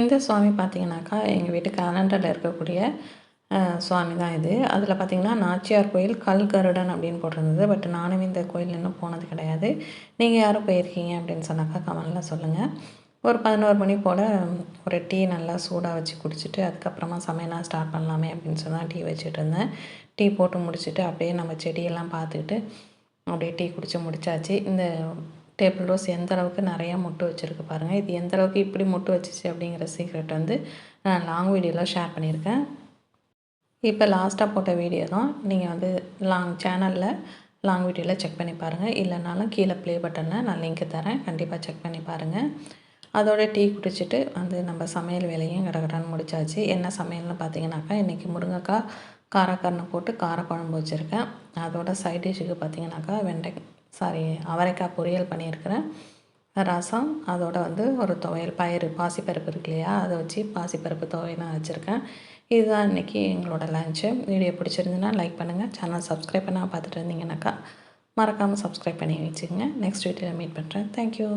இந்த சுவாமி பார்த்தீங்கன்னாக்கா எங்கள் வீட்டு கேலண்டரில் இருக்கக்கூடிய சுவாமி தான் இது. அதில் பார்த்தீங்கன்னா நாச்சியார் கோயில் கல்கருடன் அப்படின்னு போட்டிருந்தது. பட் நானும் இந்த கோயில் இன்னும் போனது கிடையாது. நீங்கள் யாரும் போயிருக்கீங்க அப்படின்னு சொன்னாக்கா கமெண்டில் சொல்லுங்கள் ஒரு பதினோரு மணி போல் ஒரு டீ நல்லா சூடாக வச்சு குடிச்சிட்டு அதுக்கப்புறமா சமையலாக ஸ்டார்ட் பண்ணலாமே அப்படின்னு சொன்னால் டீ வச்சுட்டு இருந்தேன். டீ போட்டு முடிச்சுட்டு அப்படியே நம்ம செடியெல்லாம் பார்த்துக்கிட்டு அப்படியே டீ குடித்து முடிச்சாச்சு. இந்த டேபிள் ரோஸ் எந்த அளவுக்கு நிறையா மொட்டு வச்சுருக்கு பாருங்கள் இது எந்த அளவுக்கு இப்படி மொட்டு வச்சுச்சு அப்படிங்கிற சீக்ரெட் வந்து நான் லாங் வீடியோவில் ஷேர் பண்ணியிருக்கேன். இப்போ லாஸ்ட்டாக போட்ட வீடியோ தான். நீங்கள் வந்து லாங் சேனலில் லாங் வீடியோவில் செக் பண்ணி பாருங்கள் இல்லைனாலும் கீழே ப்ளே பட்டனில் நான் லிங்க்கு தரேன். கண்டிப்பாக செக் பண்ணி பாருங்கள் அதோட டீ குடிச்சிட்டு வந்து நம்ம சமையல் வேலையும் கடகடான்னு முடிச்சாச்சு. என்ன சமையல்னு பார்த்தீங்கன்னாக்கா இன்றைக்கி முருங்கைக்காய் காரக்கரணை போட்டு காரக்குழம்பு வச்சுருக்கேன். அதோட சைட் டிஷ்ஷுக்கு பார்த்தீங்கன்னாக்கா வெண்டை சாரி அவரைக்காய் பொரியல் பண்ணியிருக்கிறேன். ரசம் அதோட வந்து ஒரு துவையல் பயிறு பாசிப்பருப்பு இருக்கு இல்லையா? அதை வச்சு பாசிப்பருப்பு துவையலாம் வச்சுருக்கேன். இதுதான் இன்றைக்கி எங்களோட லஞ்சு வீடியோ பிடிச்சிருந்துன்னா லைக் பண்ணுங்கள் சேனல் சப்ஸ்கிரைப் பண்ணால் பார்த்துட்டு இருந்தீங்கன்னாக்கா மறக்காமல் சப்ஸ்கிரைப் பண்ணி வச்சுக்கோங்க. நெக்ஸ்ட் வீடியோவில் மீட் பண்ணுறேன் தேங்க்யூ